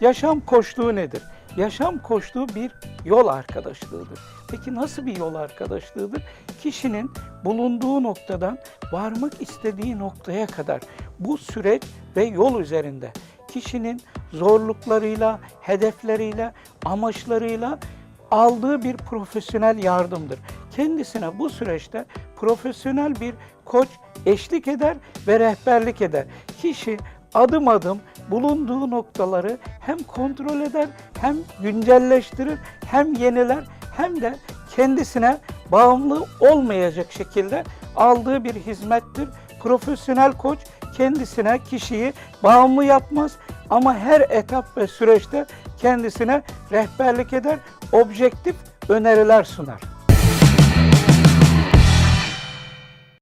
Yaşam koçluğu nedir? Yaşam koçluğu bir yol arkadaşlığıdır. Peki nasıl bir yol arkadaşlığıdır? Kişinin bulunduğu noktadan varmak istediği noktaya kadar bu süreç ve yol üzerinde kişinin zorluklarıyla, hedefleriyle, amaçlarıyla aldığı bir profesyonel yardımdır. Kendisine bu süreçte profesyonel bir koç eşlik eder ve rehberlik eder. Kişi adım adım bulunduğu noktaları hem kontrol eder, hem güncelleştirir, hem yeniler, hem de kendisine bağımlı olmayacak şekilde aldığı bir hizmettir. Profesyonel koç kendisine kişiyi bağımlı yapmaz ama her etap ve süreçte kendisine rehberlik eder, objektif öneriler sunar.